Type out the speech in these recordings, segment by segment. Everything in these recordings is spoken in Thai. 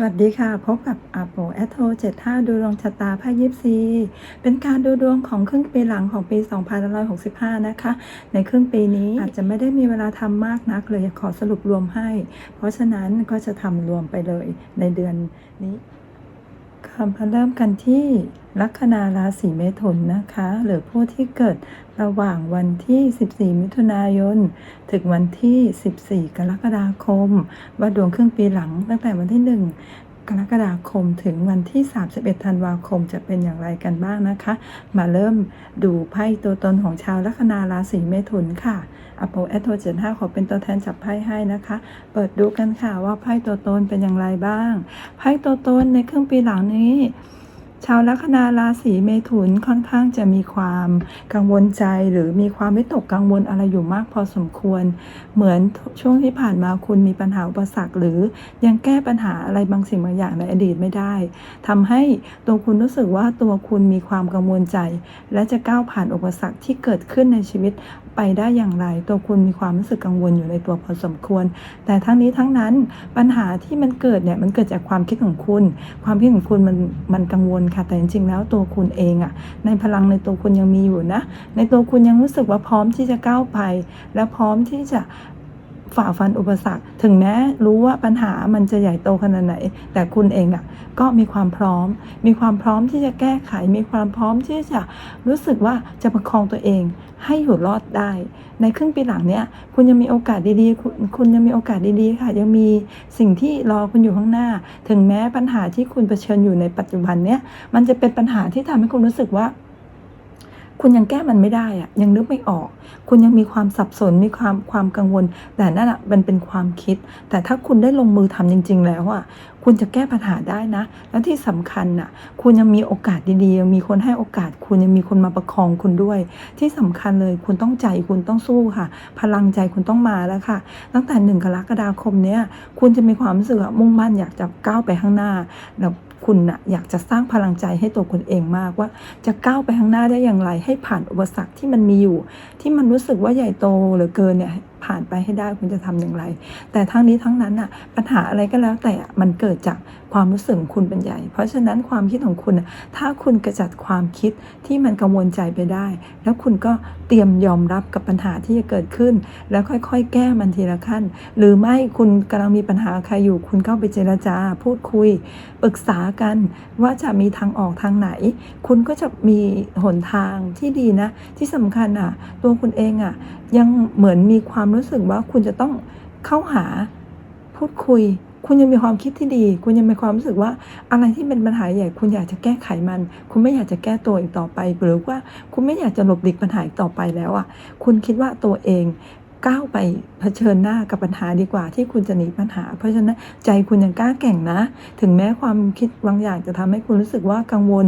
สวัสดีค่ะ พบกับอาโปแอทโท75ดูดวงชะตาไพ่ยิปซีเป็นการดูดวงของครึ่งปีหลังของปี 2565 นะคะ ในครึ่งปีนี้อาจจะไม่ได้มีเวลาทำมากนักเลยขอสรุปรวมให้ เพราะฉะนั้นก็จะทำรวมไปเลยในเดือนนี้ คำมาเริ่มกันที่ลัคนาราศีเมถุนนะคะ หรือผู้ที่เกิดระหว่างวันที่ 14 มิถุนายน ถึงวันที่ 14 กรกฎาคมว่าดวงครึ่งปีหลังตั้งแต่วันที่ 1 กรกฎาคมถึงวันที่ 31 ธันวาคมจะเป็นอย่างไรกันบ้างนะคะ มาเริ่มดูไพ่ตัวตนของชาวลัคนาราศีเมถุนค่ะอโปแอตโทเจ็ดห้าขอเป็นตัวแทนจับไพ่ให้นะคะ เปิดดูกันค่ะว่าไพ่ตัวตนเป็นอย่างไรบ้าง ไพ่ตัวตนในครึ่งปีหลังนี้ ชาวลัคนาราศีเมถุนค่อนข้างจะมีความกังวลใจหรือมีความวิตกกังวลอะไรอยู่มากพอสมควร เหมือนช่วงที่ผ่านมาคุณมีปัญหาอุปสรรคหรือยังแก้ปัญหาอะไรบางสิ่งบางอย่างในอดีตไม่ได้ทำให้ตัวคุณรู้สึกว่าตัวคุณมีความกังวลใจ และจะก้าวผ่านอุปสรรคที่เกิดขึ้นในชีวิต ไปได้อย่างไร ตัวคุณมีความรู้สึกกังวลอยู่ในตัวพอสมควร แต่ทั้งนี้ทั้งนั้นปัญหาที่มันเกิดเนี่ยมันเกิดจากความคิดของคุณ ความคิดของคุณมันมันกังวลค่ะแต่จริงๆแล้วตัวคุณเองอะในพลังในตัวคุณยังมีอยู่นะ ในตัวคุณยังรู้สึกว่าพร้อมที่จะก้าวไป และพร้อมที่จะ ฝ่าฟันอุปสรรค ถึงแม้รู้ว่าปัญหามันจะใหญ่โตขนาดไหน แต่คุณเองอะก็มีความพร้อม มีความพร้อมที่จะแก้ไข มีความพร้อมที่จะรู้สึกว่าจะประคองตัวเองให้อยู่รอดได้ ในครึ่งปีหลังเนี้ยคุณยังมีโอกาสดีๆ คุณคุณยังมีโอกาสดีๆ ค่ะ ยังมีสิ่งที่รอคุณอยู่ข้างหน้า ถึงแม้ปัญหาที่คุณเผชิญอยู่ในปัจจุบันเนี้ยมันจะเป็นปัญหาที่ทำให้คุณรู้สึกว่า คุณยังแก้มันไม่ได้อะยังนึกไม่ออก คุณยังมีความสับสนมีความความกังวล แต่นั่นอะมันเป็นความคิด แต่ถ้าคุณได้ลงมือทำจริง ๆ แล้วอะคุณจะแก้ปัญหาได้นะ และที่สำคัญน่ะ คุณยังมีโอกาสดีๆยังมีคนให้โอกาส คุณยังมีคนมาประคองคุณด้วย ที่สำคัญเลยคุณต้องใจคุณต้องสู้ค่ะ พลังใจคุณต้องมาแล้วค่ะ ตั้งแต่หนึ่งกรกฎาคมเนี้ยคุณจะมีความรู้สึกว่ามุ่งมั่นอยากจะก้าวไปข้างหน้าแล้ว คุณน่ะอยากจะสร้างพลังใจให้ตัวคุณเองมากว่า จะก้าวไปข้างหน้าได้อย่างไร ให้ผ่านอุปสรรคที่มันมีอยู่ ที่มันรู้สึกว่าใหญ่โตเหลือเกินเนี่ยผ่านไปให้ได้คุณจะทำอย่างไร แต่ทั้งนี้ทั้งนั้นน่ะปัญหาอะไรก็แล้วแต่มันเกิดจากความรู้สึกคุณเป็นใหญ่ เพราะฉะนั้นความคิดของคุณน่ะถ้าคุณกระจัดความคิดที่มันกังวลใจไปได้ แล้วคุณก็เตรียมยอมรับกับปัญหาที่จะเกิดขึ้น แล้วค่อยๆ แก้มันทีละขั้น หรือไม่คุณกำลังมีปัญหาใครอยู่ คุณเข้าไปเจรจาพูดคุย ปรึกษากันว่าจะมีทางออกทางไหน คุณก็จะมีหนทางที่ดีนะ ที่สำคัญอะ ตัวคุณเองอะยังเหมือนมีความรู้สึกว่าคุณจะต้องเข้าหาพูดคุย คุณยังมีความคิดที่ดี คุณยังมีความรู้สึกว่าอะไรที่เป็นปัญหาใหญ่ คุณอยากจะแก้ไขมัน คุณไม่อยากจะแก้ตัวอีกต่อไป หรือว่าคุณไม่อยากจะหลบหลีกปัญหาอีกต่อไปแล้วอะ คุณคิดว่าตัวเอง ก้าวไปเผชิญหน้ากับปัญหาดีกว่าที่คุณจะหนีปัญหา เพราะฉะนั้นใจคุณยังกล้าแก่งนะ ถึงแม้ความคิดบางอย่างจะทำให้คุณรู้สึกว่ากังวล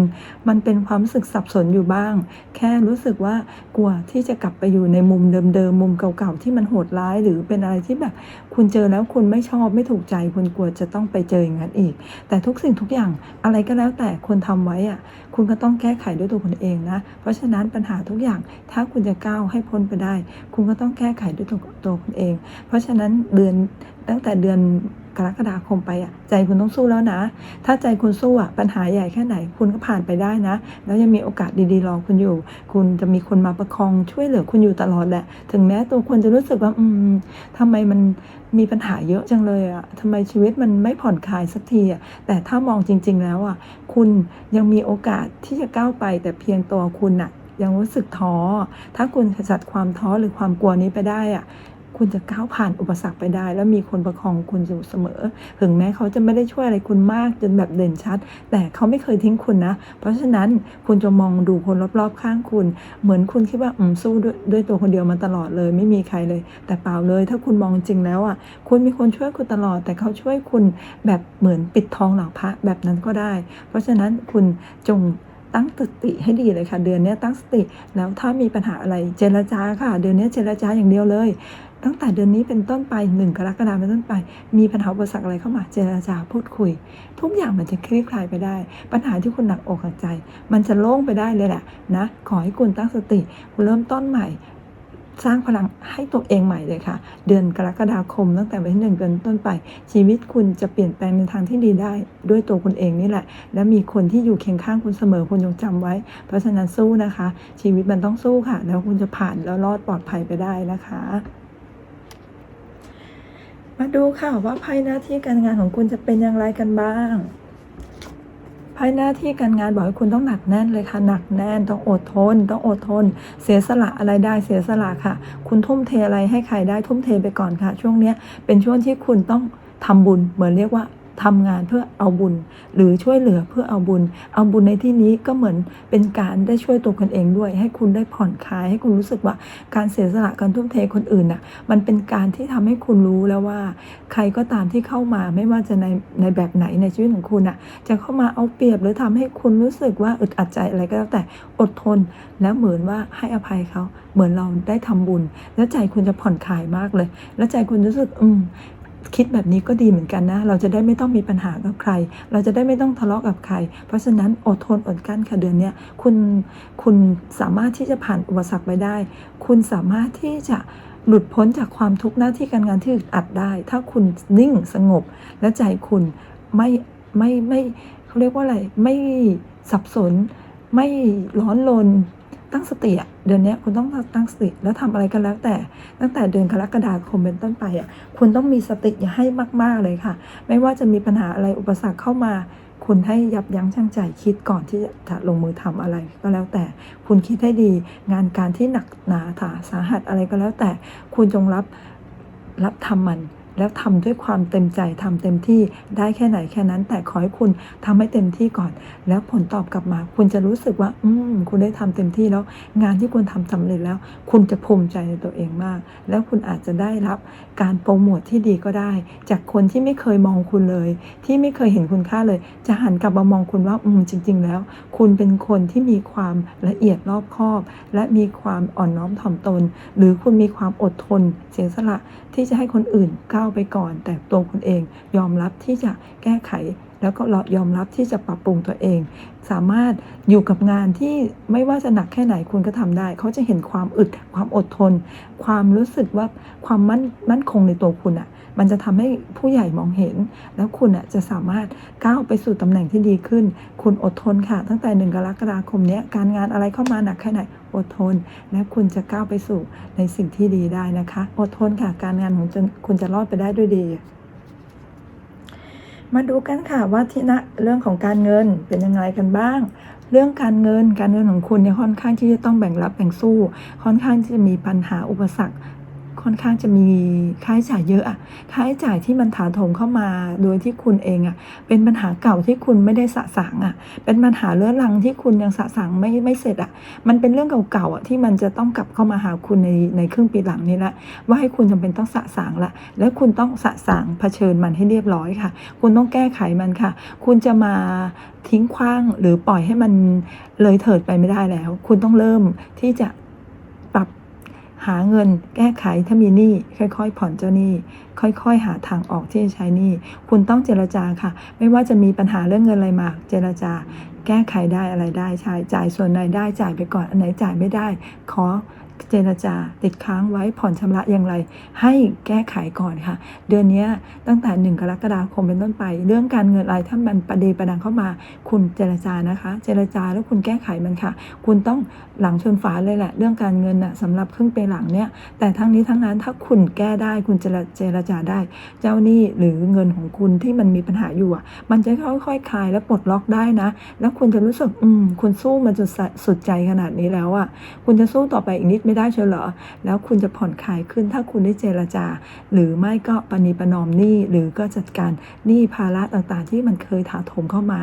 มันเป็นความรู้สึกสับสนอยู่บ้าง แค่รู้สึกว่ากลัวที่จะกลับไปอยู่ในมุมเดิมๆมุมเก่าๆที่มันโหดร้าย หรือเป็นอะไรที่แบบ คุณเจอแล้วคุณไม่ชอบไม่ถูกใจ คุณกลัวจะต้องไปเจออย่างนั้นอีก แต่ทุกสิ่งทุกอย่างอะไรก็แล้วแต่คุณทำไว้อะคุณก็ต้องแก้ไขด้วยตัวคุณเองนะ เพราะฉะนั้นปัญหาทุกอย่างถ้าคุณจะก้าวให้พ้นไปได้ คุณก็ต้องแก้ไขด้วยตัวตัวคุณเอง เพราะฉะนั้นเดือนตั้งแต่เดือนกรกฎาคมไปอะใจคุณต้องสู้แล้วนะ ถ้าใจคุณสู้อะปัญหาใหญ่แค่ไหนคุณก็ผ่านไปได้นะ แล้วยังมีโอกาสดีๆรอคุณอยู่ คุณจะมีคนมาประคองช่วยเหลือคุณอยู่ตลอดแหละ ถึงแม้ตัวคุณจะรู้สึกว่า อืมทำไมมันมีปัญหาเยอะจังเลยอะทำไมชีวิตมันไม่ผ่อนคลายสักทีอะแต่ถ้ามองจริง ๆ แล้วอะคุณยังมีโอกาสที่จะก้าวไป แต่เพียงตัวคุณน่ะยังรู้สึกท้อ ถ้าคุณขจัดความท้อหรือความกลัวนี้ไปได้อะ คุณจะก้าวผ่านอุปสรรคไปได้ แล้วมีคนประคองคุณอยู่เสมอ ถึงแม้เขาจะไม่ได้ช่วยอะไรคุณมากจนแบบเด่นชัด แต่เขาไม่เคยทิ้งคุณนะ เพราะฉะนั้นคุณจะมองดูคนรอบๆข้างคุณ เหมือนคุณคิดว่าอืมสู้ด้วยด้วยตัวคนเดียวมาตลอดเลย ไม่มีใครเลย แต่เปล่าเลย ถ้าคุณมองจริงแล้วอะคุณมีคนช่วยคุณตลอด แต่เขาช่วยคุณแบบเหมือนปิดทองหลังพระแบบนั้นก็ได้ เพราะฉะนั้นคุณจงตั้งสติให้ดีเลยค่ะ เดือนนี้ตั้งสติ แล้วถ้ามีปัญหาอะไรเจรจาค่ะ เดือนนี้เจรจาอย่างเดียวเลย ตั้งแต่เดือนนี้เป็นต้นไปหนึ่งกรกฎาคมเป็นต้นไป มีปัญหาอุปสรรคอะไรเข้ามาเจรจาพูดคุย ทุกอย่างมันจะคลี่คลายไปได้ ปัญหาที่คุณหนักอกหนักใจ มันจะโล่งไปได้เลยแหละนะขอให้คุณตั้งสติคุณเริ่มต้นใหม่สร้างพลังให้ตัวเองใหม่เลยค่ะ เดือนกรกฎาคมตั้งแต่วันที่หนึ่งเป็นต้นไป ชีวิตคุณจะเปลี่ยนแปลงในทางที่ดีได้ ด้วยตัวคุณเองนี่แหละ และมีคนที่อยู่เคียงข้างคุณเสมอคุณจงจำไว้ เพราะฉะนั้นสู้นะคะ ชีวิตมันต้องสู้ค่ะ แล้วคุณจะผ่านแล้วรอดปลอดภัยไปได้นะคะ มาดูค่ะว่าไพ่หน้าที่การงานของคุณจะเป็นอย่างไรกันบ้างไพ่หน้าที่การงานบอกให้คุณต้องหนักแน่นเลยค่ะหนักแน่นต้องอดทน ต้องอดทน เสียสละอะไรได้เสียสละค่ะ คุณทุ่มเทอะไรให้ใครได้ทุ่มเทไปก่อนค่ะ ช่วงเนี้ยเป็นช่วงที่คุณต้องทำบุญเหมือนเรียกว่า ทำงานเพื่อเอาบุญ หรือช่วยเหลือเพื่อเอาบุญ เอาบุญในที่นี้ก็เหมือนเป็นการได้ช่วยตัวคนเองด้วย ให้คุณได้ผ่อนคลายให้คุณรู้สึกว่าการเสียสละการทุ่มเทคนอื่นน่ะมันเป็นการที่ทำให้คุณรู้แล้วว่า ใครก็ตามที่เข้ามาไม่ว่าจะในในแบบไหนในชีวิตของคุณน่ะจะเข้ามาเอาเปรียบหรือทำให้คุณรู้สึกว่าอึดอัดใจอะไรก็แล้วแต่อดทน แล้วเหมือนว่าให้อภัยเขาเหมือนเราได้ทำบุญ แล้วใจคุณจะผ่อนคลายมากเลย แล้วใจคุณรู้สึกอืม คิดแบบนี้ก็ดีเหมือนกันนะ เราจะได้ไม่ต้องมีปัญหากับใคร เราจะได้ไม่ต้องทะเลาะกับใคร เพราะฉะนั้นอดทนอดกลั้นค่ะเดือนนี้คุณคุณสามารถที่จะผ่านอุปสรรคไปได้ คุณสามารถที่จะหลุดพ้นจากความทุกข์หน้าที่การงานที่อึดอัดได้ ถ้าคุณนิ่งสงบและใจคุณไม่ไม่ไม่เขาเรียกว่าอะไรไม่สับสน ไม่ร้อนรน ตั้งสติอะเดือนนี้คุณต้องตั้งสติแล้วทำอะไรกันแล้วแต่ ตั้งแต่เดือนกรกฎาคมเป็นต้นไปอะคุณต้องมีสติอย่าให้มาก ๆเลยค่ะ ไม่ว่าจะมีปัญหาอะไรอุปสรรคเข้ามา คุณให้ยับยั้งชั่งใจคิดก่อนที่จะลงมือทำอะไรก็แล้วแต่ คุณคิดให้ดีงานการที่หนักหนาถาสาหัสอะไรก็แล้วแต่ คุณจงรับรับทำมัน แล้วทำด้วยความเต็มใจทำเต็มที่ได้แค่ไหนแค่นั้น แต่ขอให้คุณทำให้เต็มที่ก่อน แล้วผลตอบกลับมา คุณจะรู้สึกว่า อืม คุณได้ทำเต็มที่แล้ว งานที่คุณทำสำเร็จแล้ว คุณจะภูมิใจในตัวเองมาก แล้วคุณอาจจะได้รับการโปรโมทที่ดีก็ได้ จากคนที่ไม่เคยมองคุณเลย ที่ไม่เคยเห็นคุณค่าเลย จะหันกลับมามองคุณว่า อืม จริง ๆ แล้ว คุณเป็นคนที่มีความละเอียดรอบคอบ และมีความอ่อนน้อมถ่อมตน หรือคุณมีความอดทนเสียสละที่จะให้คนอื่นก้าวไปก่อน แต่ตัวคุณเองยอมรับที่จะแก้ไข แล้วก็ยอมรับที่จะปรับปรุงตัวเอง สามารถอยู่กับงานที่ไม่ว่าจะหนักแค่ไหนคุณก็ทำได้ เขาจะเห็นความอึด ความอดทน ความรู้สึกว่าความมั่นมั่นคงในตัวคุณอะ่ะ มันจะทำให้ผู้ใหญ่มองเห็น แล้วคุณอะจะสามารถก้าวไปสู่ตำแหน่งที่ดีขึ้น คุณอดทนค่ะ ตั้งแต่หนึ่งกรกฎาคมนี้การงานอะไรเข้ามาหนักแค่ไหนอดทน และคุณจะก้าวไปสู่ในสิ่งที่ดีได้นะคะ อดทนค่ะการงานของคุณจะรอดไปได้ด้วยดี มาดูกันค่ะว่าที่ณเรื่องของการเงินเป็นยังไงกันบ้าง เรื่องการเงินการเงินของคุณเนี่ยค่อนข้างที่จะต้องแบ่งรับแบ่งสู้ ค่อนข้างที่จะมีปัญหาอุปสรรค ค่อนข้างจะมีค่าใช้จ่ายเยอะอะค่าใช้จ่ายที่มันถาโถมเข้ามาโดยที่คุณเองอะเป็นปัญหาเก่าที่คุณไม่ได้สะสางอะเป็นปัญหาเรื้อรังที่คุณยังสะสางไม่ไม่เสร็จอะมันเป็นเรื่องเก่าๆอะที่มันจะต้องกลับเข้ามาหาคุณในในครึ่งปีหลังนี้ละว่าให้คุณจำเป็นต้องสะสางละแล้วคุณต้องสะสางเผชิญมันให้เรียบร้อยค่ะ คุณต้องแก้ไขมันค่ะ คุณจะมาทิ้งขว้างหรือปล่อยให้มันเลยเถิดไปไม่ได้แล้ว คุณต้องเริ่มที่จะ หาเงินแก้ไขถ้ามีหนี้ค่อย ๆ ผ่อนเจ้าหนี้ ค่อย ๆ หาทางออกที่จะใช้หนี้คุณต้องเจรจาค่ะ ไม่ว่าจะมีปัญหาเรื่องเงินอะไรมาเจรจา แก้ไขได้อะไรได้ใช้จ่ายส่วนไหนได้จ่ายไปก่อนอันไหนจ่ายไม่ได้ ขอ เจรจาติดค้างไว้ผ่อนชำระอย่างไร ให้แก้ไขก่อนค่ะ เดือนนี้ตั้งแต่หนึ่งกรกฎาคมเป็นต้นไป เรื่องการเงินอะไรถ้ามันประเดประดังเข้ามา คุณเจรจานะคะ เจรจาแล้วคุณแก้ไขมันค่ะ คุณต้องหลังชนฝาเลยแหละ เรื่องการเงินน่ะสำหรับครึ่งปีหลังเนี่ยแต่ทั้งนี้ทั้งนั้นถ้าคุณแก้ได้คุณเจรเจรจาได้ เจ้าหนี้หรือเงินของคุณที่มันมีปัญหาอยู่อะมันจะค่อยๆคลายและปลดล็อกได้นะ แล้วคุณจะรู้สึกอืมคุณสู้มันจนสุดใจขนาดนี้แล้วอะคุณจะสู้ต่อไปอีกนิดไม่ได้เชียวเหรอ แล้วคุณจะผ่อนคลายขึ้นถ้าคุณได้เจรจา หรือไม่ก็ปณีประนอมหนี้หรือก็จัดการหนี้ภาระต่างๆ ที่มันเคยถาโถมเข้ามา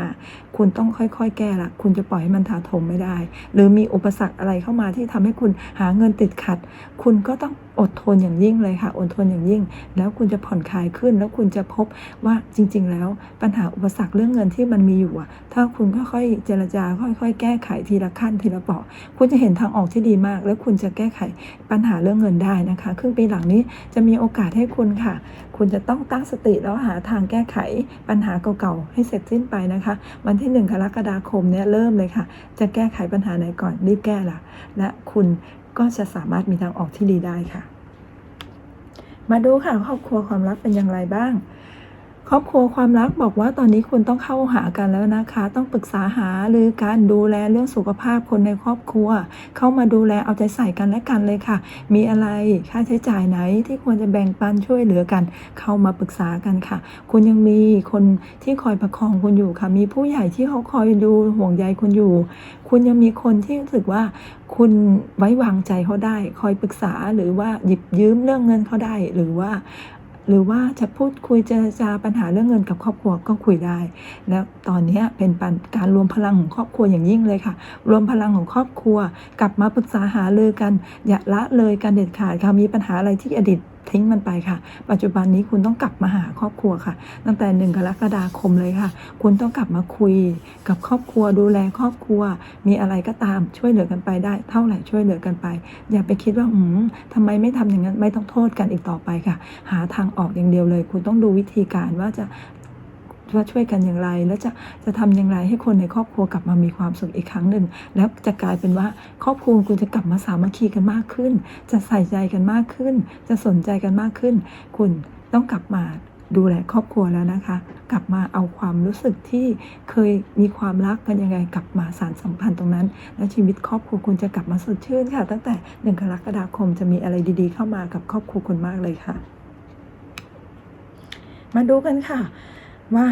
คุณต้องค่อยๆ แก้ละคุณจะปล่อยให้มันถาโถมไม่ได้ หรือมีอุปสรรคอะไรเข้ามาที่ทำให้คุณหาเงินติดขัด คุณก็ต้อง อดทนอย่างยิ่งเลยค่ะ อดทนอย่างยิ่ง แล้วคุณจะผ่อนคลายขึ้น แล้วคุณจะพบว่าจริง ๆ แล้วปัญหาอุปสรรคเรื่องเงินที่มันมีอยู่อะถ้าคุณค่อยๆเจรจา ค่อย ๆ แก้ไขทีละขั้นทีละเปราะคุณจะเห็นทางออกที่ดีมาก แล้วคุณจะแก้ไขปัญหาเรื่องเงินได้นะคะครึ่งปีหลังนี้จะมีโอกาสให้คุณค่ะ คุณจะต้องตั้งสติแล้วหาทางแก้ไขปัญหาเก่าๆให้เสร็จสิ้นไปนะคะ วันที่หนึ่งกรกฎาคมเนี่ยเริ่มเลยค่ะ จะแก้ไขปัญหาไหนก่อนรีบแก้ละและคุณ ก็จะสามารถมีทางออกที่ดีได้ค่ะ มาดูค่ะครอบครัวความรักเป็นอย่างไรบ้าง ครอบครัวความรักบอกว่าตอนนี้คุณต้องเข้าหากันแล้วนะคะ ต้องปรึกษาหาหรือการดูแลเรื่องสุขภาพคนในครอบครัว เข้ามาดูแลเอาใจใส่กันและกันเลยค่ะ มีอะไรค่าใช้จ่ายไหนที่ควรจะแบ่งปันช่วยเหลือกัน เข้ามาปรึกษากันค่ะ คุณยังมีคนที่คอยประคองคุณอยู่ค่ะ มีผู้ใหญ่ที่เขาคอยดูห่วงใยคุณอยู่ คุณยังมีคนที่รู้สึกว่าคุณไว้วางใจเขาได้ คอยปรึกษาหรือว่าหยิบยืมเรื่องเงินเขาได้หรือว่า หรือว่าจะพูดคุยเจรจาปัญหาเรื่องเงินกับครอบครัวก็คุยได้ แล้วตอนนี้เป็นปัญการรวมพลังของครอบครัวอย่างยิ่งเลยค่ะ รวมพลังของครอบครัว กลับมาปรึกษาหารือกันอย่าละเลยการเด็ดขาดค่ะมีปัญหาอะไรที่อดีต ทิ้งมันไปค่ะ ปัจจุบันนี้คุณต้องกลับมาหาครอบครัวค่ะ ตั้งแต่หนึ่งกรกฎาคมเลยค่ะ คุณต้องกลับมาคุยกับครอบครัวดูแลครอบครัว มีอะไรก็ตามช่วยเหลือกันไปได้ เท่าไหร่ช่วยเหลือกันไป อย่าไปคิดว่าอืมทำไมไม่ทำอย่างนั้นไม่ต้องโทษกันอีกต่อไปค่ะ หาทางออกอย่างเดียวเลย คุณต้องดูวิธีการว่าจะ ว่าช่วยกันอย่างไร แล้วจะจะทำอย่างไรให้คนในครอบครัวกลับมามีความสุขอีกครั้งหนึ่ง แล้วจะกลายเป็นว่าครอบครัวคุณจะกลับมาสามัคคีกันมากขึ้น จะใส่ใจกันมากขึ้น จะสนใจกันมากขึ้น คุณต้องกลับมาดูแลครอบครัวแล้วนะคะ กลับมาเอาความรู้สึกที่เคยมีความรักกันยังไงกลับมาสารสัมพันธ์ตรงนั้น และชีวิตครอบครัวคุณจะกลับมาสดชื่นค่ะ ตั้งแต่หนึ่งกรกฎาคมจะมีอะไรดีๆ เข้ามากับครอบครัวคุณมากเลยค่ะ มาดูกันค่ะ ว่า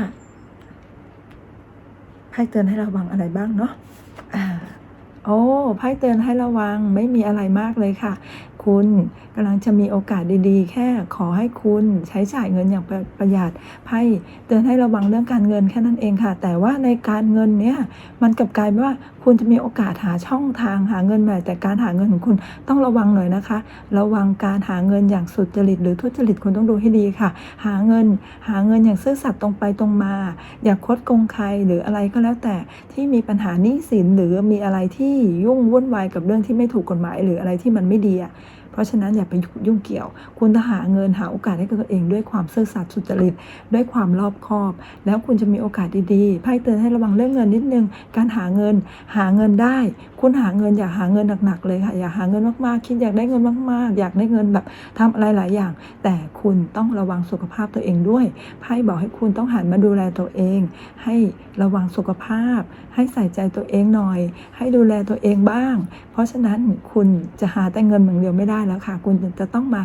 ไพ่เตือนให้ระวังอะไรบ้างเนาะอ่าโอ้ไพ่เตือนให้ระวังไม่มีอะไรมากเลยค่ะ คุณ กำลังจะมีโอกาสดีๆ แค่ขอให้คุณใช้จ่ายเงินอย่างประประหยัดไพ่เตือนให้ระวังเรื่องการเงินแค่นั้นเองค่ะ แต่ว่าในการเงินเนี่ยมันกลับกลายเป็นว่าคุณจะมีโอกาสหาช่องทางหาเงินใหม่ แต่การหาเงินของคุณต้องระวังหน่อยนะคะ ระวังการหาเงินอย่างสุจริตหรือทุจริตคุณต้องดูให้ดีค่ะ หาเงิน หาเงินอย่างซื่อสัตย์ตรงไปตรงมา อย่าคดโกงใครหรืออะไรก็แล้วแต่ที่มีปัญหาหนี้สินหรือมีอะไรที่ยุ่งวุ่นวายกับเรื่องที่ไม่ถูกกฎหมาย หรืออะไรที่มันไม่ดีอะ เพราะฉะนั้นอย่าไปยุ่งเกี่ยว คุณต้องหาเงินหาโอกาสให้กับตัวเองด้วยความซื่อสัตย์สุจริตด้วยความรอบคอบ แล้วคุณจะมีโอกาสดีๆไพ่เตือนให้ระวังเรื่องเงินนิดนึง การหาเงินหาเงินได้ คุณหาเงินอย่าหาเงินหนักๆเลยค่ะอย่าหาเงินมากๆคิดอยากได้เงินมากๆ อยากได้เงินแบบทำอะไรหลายอย่าง แต่คุณต้องระวังสุขภาพตัวเองด้วยไพ่บอกให้คุณต้องหันมาดูแลตัวเอง ให้ระวังสุขภาพ ให้ใส่ใจตัวเองหน่อย ให้ดูแลตัวเองบ้าง เพราะฉะนั้นคุณจะหาแต่เงินอย่างเดียวไม่ได้แล้วค่ะ คุณจะต้องมา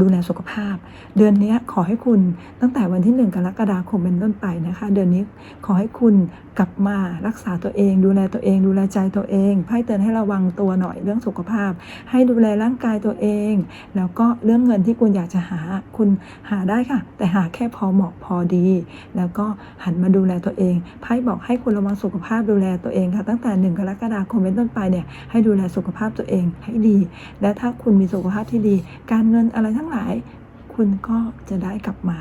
ดูแลสุขภาพ เดือนนี้ขอให้คุณตั้งแต่วันที่หนึ่งกรกฎาคมเป็นต้นไปนะคะ เดือนนี้ขอให้คุณกลับมารักษาตัวเอง ดูแลตัวเอง ดูแลใจตัวเองไพ่เตือนให้ระวังตัวหน่อยเรื่องสุขภาพ ให้ดูแลร่างกายตัวเอง แล้วก็เรื่องเงินที่คุณอยากจะหาคุณหาได้ค่ะ แต่หาแค่พอเหมาะพอดี แล้วก็หันมาดูแลตัวเองไพ่บอกให้คุณระวังสุขภาพดูแลตัวเองค่ะ ตั้งแต่หนึ่งกรกฎาคมเป็นต้นไปเนี่ยให้ดูแลสุขภาพตัวเองให้ดี และถ้าคุณมีสุขภาพที่ดี การเงินอะไรทั้งหลาย คุณก็จะได้กลับมา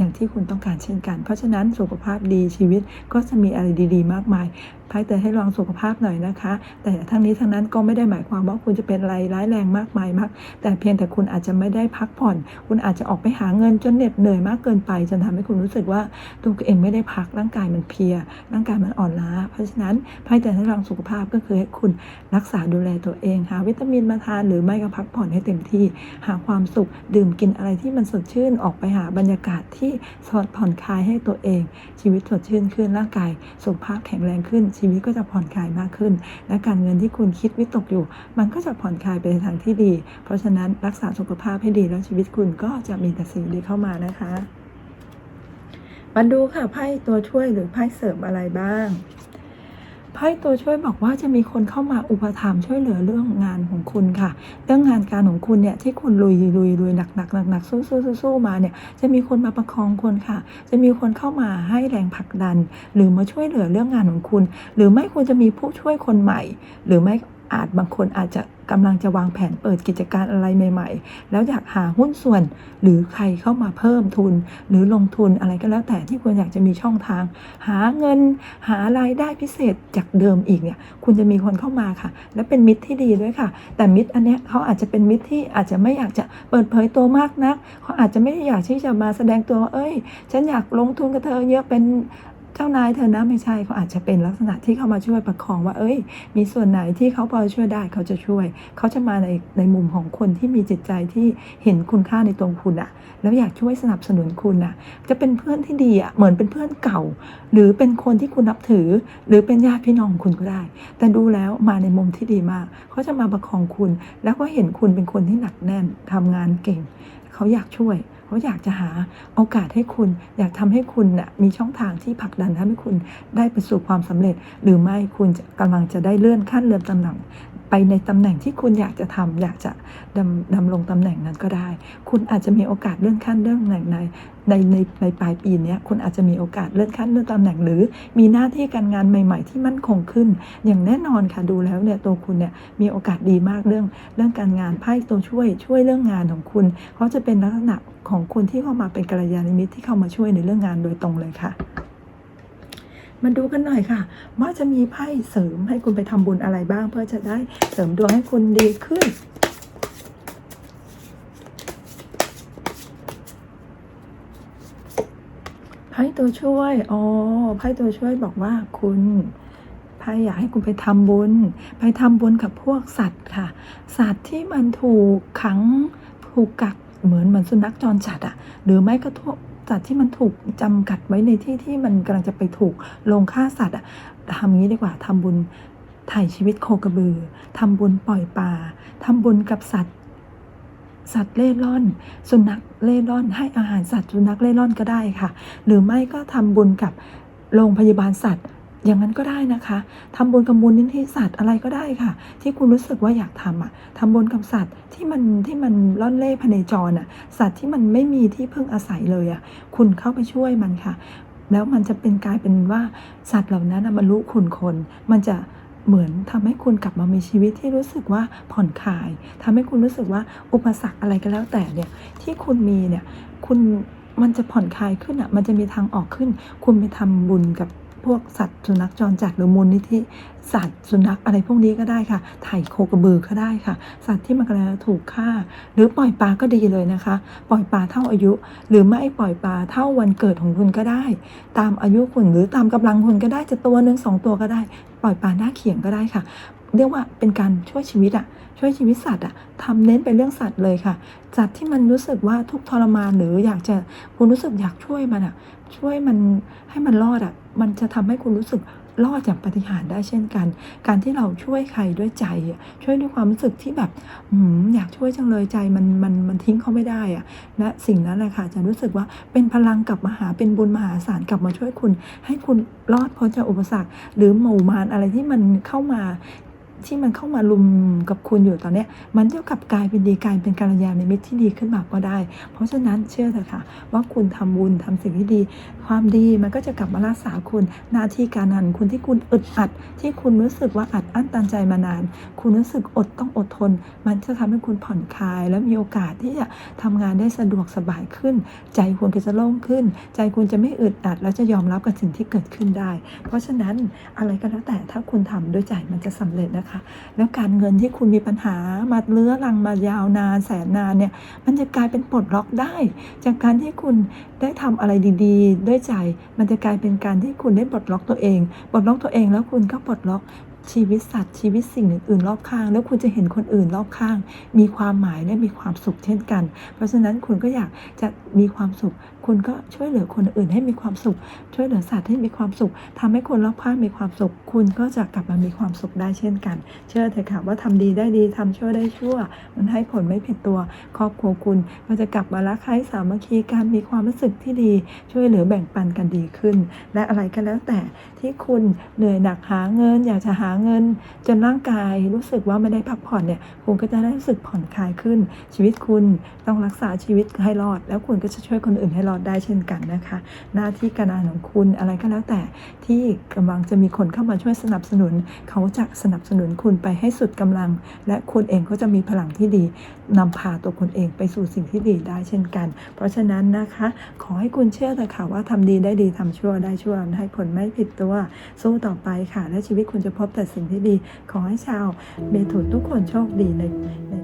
อย่างที่คุณต้องการเช่นกัน เพราะฉะนั้นสุขภาพดีชีวิตก็จะมีอะไรดี ๆ มากมาย ไพ่เตือนให้ลองสุขภาพหน่อยนะคะ แต่ทั้งนี้ทั้งนั้นก็ไม่ได้หมายความว่าคุณจะเป็นอะไรร้ายแรงมากมายมาก แต่เพียงแต่คุณอาจจะไม่ได้พักผ่อน คุณอาจจะออกไปหาเงินจนเหน็ดเหนื่อยมากเกินไป จนทำให้คุณรู้สึกว่าตัวเองไม่ได้พักร่างกายมันเพลีย ร่างกายมันอ่อนล้า เพราะฉะนั้นไพ่เตือนให้ลองสุขภาพก็คือให้คุณรักษาดูแลตัวเองหาวิตามินมาทานหรือไม่ก็พักผ่อนให้เต็มที่ หาความสุขดื่มกินอะไรที่มันสดชื่นออกไปหาบรรยากาศที่สดผ่อนคลายให้ตัวเอง ชีวิตสดชื่นขึ้นร่างกายสุขภาพแข็งแรงขึ้นชีวิตก็จะผ่อนคลายมากขึ้น และการเงินที่คุณคิดวิตกอยู่ มันก็จะผ่อนคลายไปในทางที่ดี เพราะฉะนั้นรักษาสุขภาพให้ดีแล้วชีวิตคุณก็จะมีแต่สิ่งดีเข้ามานะคะมาดูค่ะไพ่ตัวช่วยหรือไพ่เสริมอะไรบ้าง ไพ่ตัวช่วยบอกว่าจะมีคนเข้ามาอุปถัมภ์ช่วยเหลือเรื่องงานของคุณค่ะ เรื่องงานการของคุณเนี่ยที่คุณลุยลุยลุยหนักหนักหนักหนักสู้สู้สู้สู้มาเนี่ยจะมีคนมาประคองคุณค่ะ จะมีคนเข้ามาให้แรงผลักดัน หรือมาช่วยเหลือเรื่องงานของคุณ หรือไม่คุณจะมีผู้ช่วยคนใหม่ หรือไม่ อาจบางคนอาจจะกำลังจะวางแผนเปิดกิจการอะไรใหม่ ๆ แล้วอยากหาหุ้นส่วนหรือใครเข้ามาเพิ่มทุน หรือลงทุนอะไรก็แล้วแต่ที่คุณอยากจะมีช่องทาง หาเงินหารายได้พิเศษจากเดิมอีกเนี่ยคุณจะมีคนเข้ามาค่ะ และเป็นมิตรที่ดีด้วยค่ะ แต่มิตรอันเนี้ยเขาอาจจะเป็นมิตรที่อาจจะไม่อยากจะเปิดเผยตัวมากนักเขาอาจจะไม่ได้อยากที่จะมาแสดงตัวว่าเอ้ย ฉันอยากลงทุนกับเธอเยอะเป็น เจ้านายเธอนะไม่ใช่เขาอาจจะเป็นลักษณะที่เข้ามาช่วยประคองว่า เอ้ย มีส่วนไหนที่เขาพอช่วยได้เขาจะช่วย เขาจะมาในในมุมของคนที่มีจิตใจที่เห็นคุณค่าในตัวคุณอะแล้วอยากช่วยสนับสนุนคุณอะจะเป็นเพื่อนที่ดีอะเหมือนเป็นเพื่อนเก่า หรือเป็นคนที่คุณนับถือ หรือเป็นญาติพี่น้องคุณก็ได้ แต่ดูแล้วมาในมุมที่ดีมาก เขาจะมาประคองคุณ แล้วก็เห็นคุณเป็นคนที่หนักแน่นทำงานเก่ง เขาอยากช่วย เขาอยากจะหาโอกาสให้คุณ อยากทำให้คุณน่ะมีช่องทางที่ผลักดันทำให้คุณได้ไปสู่ความสำเร็จ หรือไม่คุณจะกำลังจะได้เลื่อนขั้นเลื่อนตำแหน่ง ไปในตำแหน่งที่คุณอยากจะทำอยากจะดำดำรงตำแหน่งนั้นก็ได้ คุณอาจจะมีโอกาสเลื่อนขั้นเลื่อนตำแหน่งในในในในปลายปีนี้คุณอาจจะมีโอกาสเลื่อนขั้นเลื่อนตำแหน่งหรือ มีหน้าที่การงานใหม่ ๆ ที่มั่นคงขึ้น อย่างแน่นอนค่ะดูแล้วเนี่ยตัวคุณเนี่ยมีโอกาสดีมากเรื่องเรื่องการงานไพ่ตัวช่วยช่วยเรื่องงานของคุณเขาจะเป็นลักษณะของคนที่เข้ามาเป็นกัลยาณมิตรที่เข้ามาช่วยในเรื่องงานโดยตรงเลยค่ะ มาดูกันหน่อยค่ะว่าจะมีไพ่เสริมให้คุณไปทำบุญอะไรบ้าง เพื่อจะได้เสริมดวงให้คุณดีขึ้น ไพ่ตัวช่วยอ๋อไพ่ตัวช่วยบอกว่าคุณไพ่อยากให้คุณไปทำบุญ ไปทำบุญกับพวกสัตว์ค่ะ สัตว์ที่มันถูกขังถูกกักเหมือนเหมือนสุนัขจรจัดอะหรือไม่ก็พวก สัตว์ที่มันถูกจำกัดไว้ในที่ที่มันกำลังจะไปถูกลงฆ่าสัตว์อะทำงี้ดีกว่าทำบุญถ่ายชีวิตโคกระบือทำบุญปล่อยปลาทำบุญกับสัตว์ สัตว์เล่ร่อน สุนัขเล่ร่อน ให้อาหารสัตว์สุนัขเล่ร่อนก็ได้ค่ะ หรือไม่ก็ทำบุญกับโรงพยาบาลสัตว์ อย่างนั้นก็ได้นะคะทำบุญกับมูลนิธิสัตว์อะไรก็ได้ค่ะ ที่คุณรู้สึกว่าอยากทำอะทำบุญกับสัตว์ที่มันที่มันล่อนเล่พเนจรอะ สัตว์ที่มันไม่มีที่พึ่งอาศัยเลยอะ คุณเข้าไปช่วยมันค่ะ แล้วมันจะเป็นกลายเป็นว่าสัตว์เหล่านั้นน่ะบรรลุคุณคน มันจะเหมือนทำให้คุณกลับมามีชีวิตที่รู้สึกว่าผ่อนคลายทำให้คุณรู้สึกว่าอุปสรรคอะไรก็แล้วแต่เนี่ยที่คุณมีเนี่ยคุณมันจะผ่อนคลายขึ้นอะ มันจะมีทางออกขึ้น คุณไปทำบุญกับ พวกสัตว์สุนัขจรจัดหรือมูลนิธิสัตว์สุนัขอะไรพวกนี้ก็ได้ค่ะ ถ่ายโคกระบือก็ได้ค่ะ สัตว์ที่มันกำลังถูกฆ่า หรือปล่อยปลาก็ดีเลยนะคะ ปล่อยปลาเท่าอายุ หรือไม่ปล่อยปลาเท่าวันเกิดของคุณก็ได้ ตามอายุคุณหรือตามกำลังคุณก็ได้จะตัวหนึ่งสองตัวก็ได้ ปล่อยปลาหน้าเขียงก็ได้ค่ะ เรียกว่าเป็นการช่วยชีวิตอะช่วยชีวิตสัตว์อะทำเน้นไปเรื่องสัตว์เลยค่ะสัตว์ที่มันรู้สึกว่าทุกทรมานหรืออยากจะคุณรู้สึกอยากช่วยมันอะ ช่วยมันให้มันรอดอะมันจะทำให้คุณรู้สึกรอดจากปาฏิหารย์ได้เช่นกัน การที่เราช่วยใครด้วยใจอะช่วยด้วยความรู้สึกที่แบบอืมอยากช่วยจังเลยใจมันมันมันทิ้งเขาไม่ได้อะและสิ่งนั้นแหละค่ะจะรู้สึกว่าเป็นพลังกลับมาหาเป็นบุญมหาศาลกลับมาช่วยคุณ ให้คุณรอดพ้นจากอุปสรรค หรือหมู่มารอะไรที่มันเข้ามา ที่มันเข้ามาลุมกับคุณอยู่ตอนนี้มันจะกลับกลายเป็นดีกลายเป็นการยาในมิตรที่ดีขึ้นมาก็ได้ เพราะฉะนั้นเชื่อเถอะค่ะว่าคุณทำบุญทำสิ่งที่ดี ความดีมันก็จะกลับมารักษาคุณหน้าที่การงานคุณที่คุณอึดอัด ที่คุณรู้สึกว่าอัดอั้นตันใจมานาน คุณรู้สึกอดต้องอดทน มันจะทำให้คุณผ่อนคลาย และมีโอกาสที่จะทำงานได้สะดวกสบายขึ้น ใจคุณก็จะโล่งขึ้น ใจคุณจะไม่อึดอัด และจะยอมรับกับสิ่งที่เกิดขึ้นได้ เพราะฉะนั้นอะไรก็แล้วแต่ถ้าคุณทำด้วยใจมันจะสำเร็จนะคะแล้วการเงินที่คุณมีปัญหามาเลื้อรังมายาวนานแสนนานเนี่ยมันจะกลายเป็นปลดล็อกได้ จากการที่คุณได้ทำอะไรดีๆ ด้วยใจ มันจะกลายเป็นการที่คุณได้ปลดล็อกตัวเองปลดล็อกตัวเองแล้วคุณก็ปลดล็อกชีวิตสัตว์ชีวิตสิ่งอื่นๆรอบข้าง แล้วคุณจะเห็นคนอื่นรอบข้าง มีความหมายและมีความสุขเช่นกัน เพราะฉะนั้นคุณก็อยากจะมีความสุขคุณก็ช่วยเหลือคนอื่นให้มีความสุข ช่วยเหลือสัตว์ให้มีความสุขทำให้คนรอบข้างมีความสุข คุณก็จะกลับมามีความสุขได้เช่นกัน เชื่อเถอะค่ะว่าทำดีได้ดีทำชั่วได้ชั่ว มันให้ผลไม่ผิดตัว ครอบครัวคุณก็จะกลับมารักใคร่สามัคคีกันมีความรู้สึกที่ดี ช่วยเหลือแบ่งปันกันดีขึ้น และอะไรก็แล้วแต่ที่คุณเหนื่อยหนักหาเงิน อยากจะหาเงิน จนร่างกายรู้สึกว่าไม่ได้พักผ่อนเนี่ยคุณก็จะได้รู้สึกผ่อนคลายขึ้น ชีวิตคุณต้องรักษาชีวิตให้รอด แล้วคุณก็จะช่วยคนอื่นให้รอดได้เช่นกันนะคะ หน้าที่การงานของคุณอะไรก็แล้วแต่ที่กำลังจะมีคนเข้ามาช่วยสนับสนุน เขาจะสนับสนุนคุณไปให้สุดกำลัง และคุณเองก็จะมีพลังที่ดีนำพาตัวคุณเองไปสู่สิ่งที่ดีได้เช่นกัน เพราะฉะนั้นนะคะ ขอให้คุณเชื่อเถอะค่ะว่าทำดีได้ดีทำชั่วได้ชั่วให้ผลไม่ผิดตัวสู้ต่อไปค่ะ และชีวิตคุณจะพบแต่สิ่งที่ดี ขอให้ชาวเมถุนทุกคนโชคดีในใน